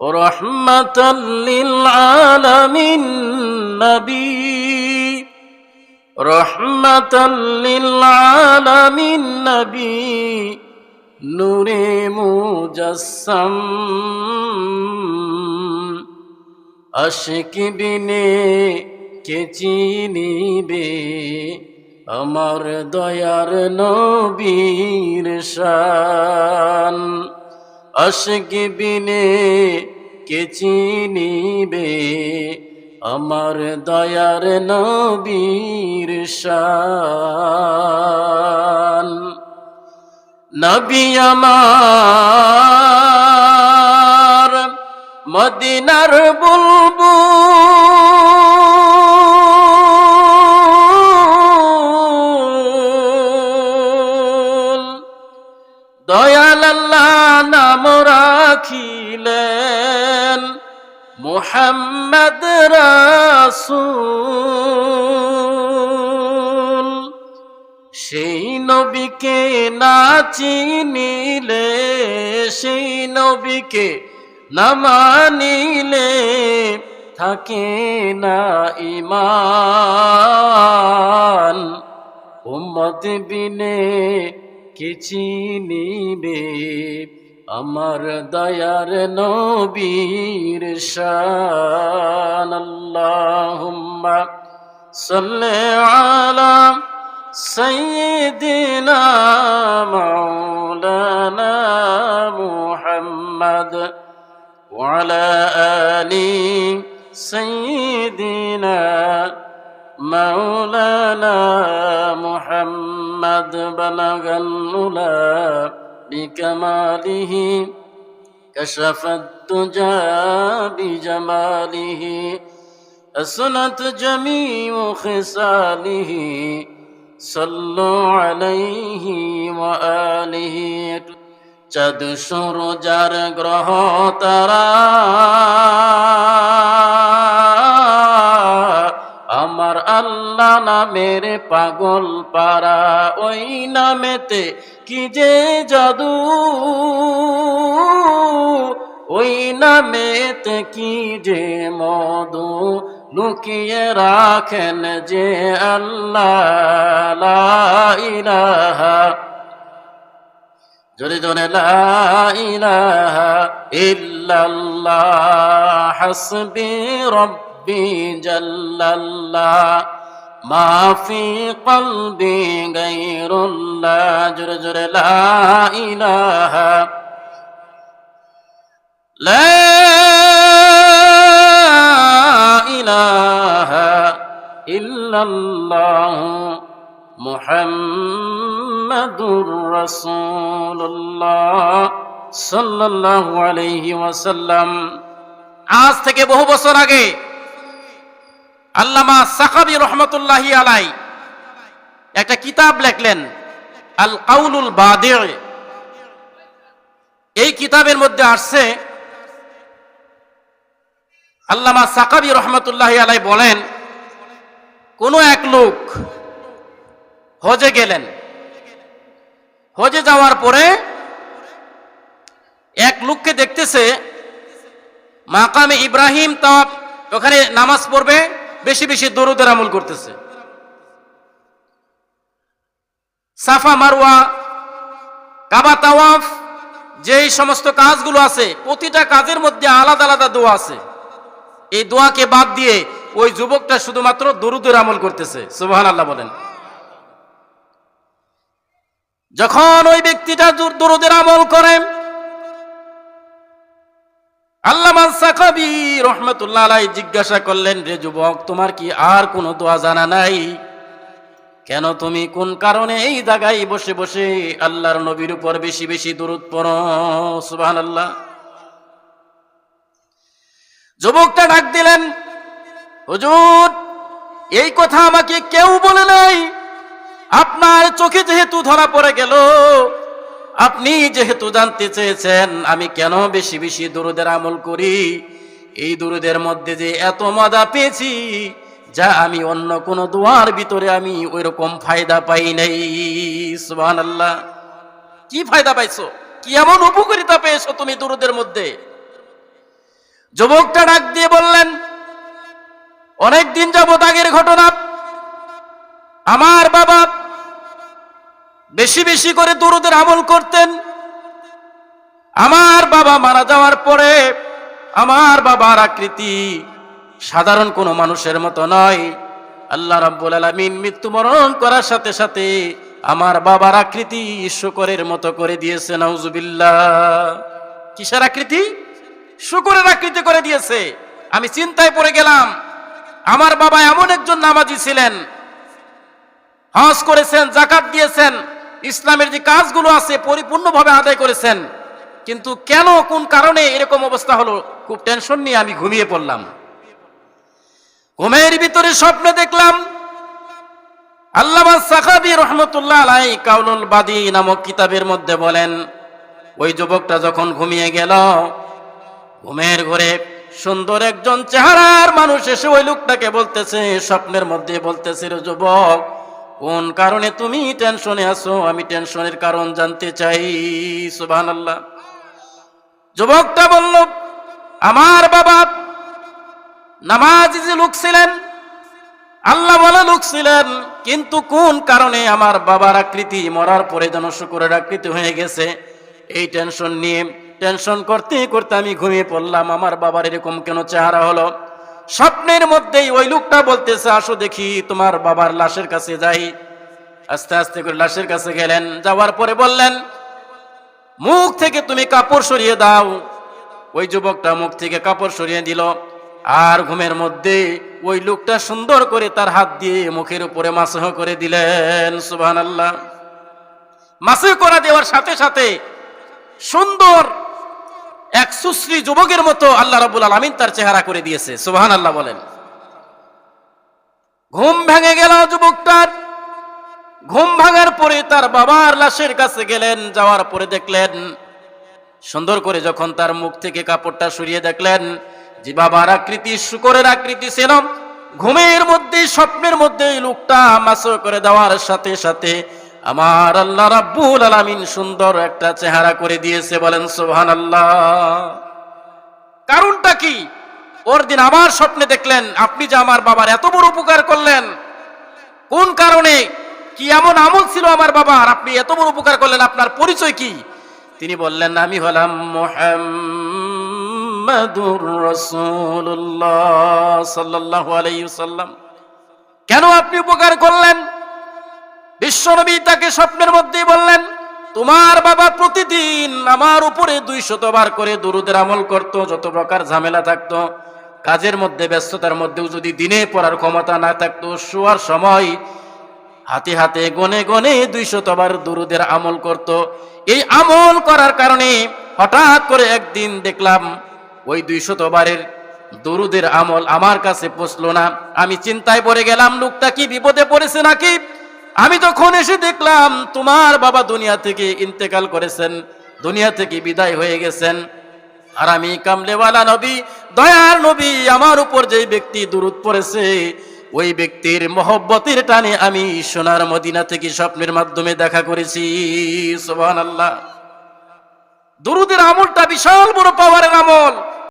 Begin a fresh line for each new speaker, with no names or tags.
رحمة للعالمين نبي رحمة للعالمين نبي نور مجسم আশিক বিনে কে চিনিবে আমার দয়ার নবীর শান আশিক বিনে কে চিনিবে? আমার দয়ার নবীর শান। নবী আমার মদিনার বুলবু মোহাম্মদ রাসূল। সেই নবীকে না চিনিলে, সেই নবীকে না মানিলে থাকে না ইমান উম্মত বিনে কে চিনিবে? আমার দয়ার নবীর শান আল্লাহুম্মা সাল্লি আলা সাইয়্যিদিনা মাওলানা মুহাম্মদ ওয়া আলা আলি সাইয়্যিদিনা মাওলানা মুহাম্মদ বালাগাল উলা بكماله كشف الدجى بجماله أسنت جميع خصاله صلوا عليه وآله চাঁদ সূর্যার গ্রহ তারা আমার আল্লাহ নামের পাগল পারা ওই নামেতে কি যে জাদু? ওই নামেতে কি যে মধু? লুকিয়ে রাখেন যে আল্লাহ ইলাহা। জোরে জোরে ইলাহা ইল্লাল্লাহ, হাসবি রব্বি জাল্লাল্লাহ। মা ফি কলবি গায়রুল্লাহ জোরে জোরে লা ইলাহা لا إله إلا الله محمد رسول الله صلى الله عليه وسلم আজ থেকে বহু বছর আগে আল্লামা সাকাবি রহমতুল্লাহি আলাই একটা কিতাব লেখলেন, আল কাউলুল বাদে। এই কিতাবের মধ্যে আসছে, আল্লামা সাকাবি রহমতুল্লাহ আলাই বলেন, কোন এক লোক হজে গেলেন। হজে যাওয়ার পরে এক লোককে দেখতেছে, মাকামে ইব্রাহিম তা ওখানে নামাজ পড়বে। বেশি বেশি দরুদের আমল করতেছে। সাফা, মারওয়া, কাবা, তাওয়াফ, যেই সমস্ত কাজগুলো আছে, প্রতিটা কাজের মধ্যে আলাদা আলাদা দোয়া আছে। এই দোয়াকে বাদ দিয়ে ওই যুবকটা শুধুমাত্র দরুদের আমল করতেছে সুবাহান আল্লাহ বলেন। যখন ওই ব্যক্তিটা দরুদের আমল করে আল্লাহ সাকাবি রহমতুল্লাহ জিজ্ঞাসা করলেন, রে যুবক, তোমার কি আর কোনো দোয়া জানা নাই? কেন তুমি কোন কারণে এই জায়গায় বসে বসে আল্লাহর নবীর উপর বেশি বেশি দূরত পড়ো? সুবাহান আল্লাহ যুবকটা ডাক দিলেন, হুজুর, এই কথা আমাকে কেউ বলে নাই। আপনার চোখে যেহেতু ধরা পড়ে গেল আপনি যেহেতু জানতে চেয়েছেন, আমি কেন বেশি বেশি দুরুদের আমল করি? এই দুরুদের মধ্যে যে এত মজা পেয়েছি, যা আমি অন্য কোন দোয়ার ভিতরে আমি ওই রকম ফায়দা পাই নাই। সুবহান আল্লাহ কি ফায়দা পাইছো? কি এমন উপকারিতা পেয়েছ তুমি দরুদের মধ্যে? যুবকটা ডাক দিয়ে বললেন অনেক দিন যাবত আগের ঘটনা। আমার বাবা বেশি বেশি করে দরুদের আমল করতেন। আমার বাবা মারা যাওয়ার পরে আমার বাবার আকৃতি সাধারণ কোনো মানুষের মতো নয়। আল্লাহ রাব্বুল আলামিন মৃত্যুবরণ করার সাথে সাথে আমার বাবার আকৃতি শুকরের মতো করে দিয়েছে, নাউজুবিল্লাহ। কিসের আকৃতি? শুকরের আকৃতি করে দিয়েছে। আমি চিন্তায় পড়ে গেলাম, আমার বাবা এমন একজন নামাজি ছিলেন, হজ করেছেন, জাকাত দিয়েছেন ইসলামের যে কাজগুলো আছে পরিপূর্ণভাবে আদায় করেছেন, কিন্তু কেন, কোন কারণে এরকম অবস্থা হলো, খুব টেনশন নিয়ে আমি ঘুমিয়ে পড়লাম। ঘুমের ভিতরে স্বপ্ন দেখলাম বাদী নামক কিতাবের মধ্যে বলেন, ওই যুবকটা যখন ঘুমিয়ে গেল, ঘুমের ঘরে সুন্দর একজন চেহারার মানুষ এসে ওই লোকটাকে বলতেছে, স্বপ্নের মধ্যে বলতেছে যুবক কোন কারণে তুমি টেনশনে আছো? আমি টেনশনের কারণ জানতে চাই। সুবহান আল্লাহ যুবকটা বলল, আমার বাবা নামাজি যে লোক ছিলেন। আল্লাহ বলে লোক ছিলেন, কিন্তু কোন কারণে আমার বাবার আকৃতি মরার পরে যেন শুকুরের আকৃতি হয়ে গেছে? এই টেনশন নিয়ে, টেনশন করতে করতে আমি ঘুমিয়ে পড়লাম। আমার বাবার এরকম কেন চেহারা হলো? স্বপ্নের মধ্যেই ওই লোকটা বলতেছে, আসো দেখি তোমার বাবার লাশের কাছে যাই। আস্তে আস্তে করে লাশের কাছে গেলেন। যাওয়ার পরে বললেন, মুখ থেকে তুমি কাপড় সরিয়ে দাও। ওই যুবকটা মুখ থেকে কাপড় সরিয়ে দিল। আর ঘুমের মধ্যে ওই লোকটা সুন্দর করে তার হাত দিয়ে মুখের উপরে মাসহ করে দিলেন সুবহান আল্লাহ মাসহ করা দেওয়ার সাথে সাথে সুন্দর এক সুশ্রী যুবকের মতো আল্লাহ রাবুল আলমিন তার চেহারা করে দিয়েছে সুবহান আল্লাহ বলেন। ঘুম ভেঙে গেল যুবকটার। ঘুম ভাঙার পরে তার বাবার লাশের কাছে গেলেন, যাওয়ার পরে দেখলেন, সুন্দর করে যখন তার মুখ থেকে কাপড়টা সরিয়ে দেখলেন, যে বাবার আকৃতি, শুকরের আকৃতি ছিল, ঘুমের মধ্যে, স্বপ্নের মধ্যে লোকটা মাস করে দেওয়ার সাথে সাথে আমার আল্লাহ রাব্বুল আলামিন সুন্দর একটা চেহারা করে দিয়েছে, বলেন সুবহানাল্লাহ। কারণটা কি? ওর দিন আমার স্বপ্নে দেখলেন, আপনি যে আমার বাবার এত বড় উপকার করলেন, কোন কারণে? কি এমন আমল ছিল আমার বাবার, আপনি এত বড় উপকার করলেন, আপনার পরিচয় কি? তিনি বললেন, আমি হলাম মোহাম্মদুর রসুল্লাহ সাল্লাহ আলাইসাল্লাম কেন আপনি উপকার করলেন? বিশ্বনবী তাকে স্বপ্নের মধ্যেই বললেন, তোমার বাবা প্রতিদিন আমার উপরে দুই শতবার করে দুরুদের আমল করত, যত প্রকার ঝামেলা থাকতো। কাজের মধ্যে, ব্যস্ততার মধ্যেও যদি দিনে পড়ার ক্ষমতা না থাকতো, শোয়ার সময় হাতে হাতে গনে গনে দুই শতবার দুরুদের আমল করত। এই আমল করার কারণে হঠাৎ করে একদিন দেখলাম, ওই দুই শতবারের দরুদের আমল আমার কাছে পৌঁছলো না। আমি চিন্তায় পড়ে গেলাম, লোকটা কি বিপদে পড়েছে নাকি? আমি যখন এসে দেখলাম তোমার বাবা দুনিয়া থেকে ইন্তেকাল করেছেন, দুনিয়া থেকে বিদায় হয়ে গেছেন। আর আমি কামলেওয়ালা নবী, দয়ার নবী, আমার উপর যে ব্যক্তি দূরত পড়েছে, ওই ব্যক্তির মহব্বতের টানে আমি সোনার মদিনা থেকে স্বপ্নের মাধ্যমে দেখা করেছি। সোহান আল্লাহ দুরুদের আমলটা বিশাল বড় পাওয়ারের আমল।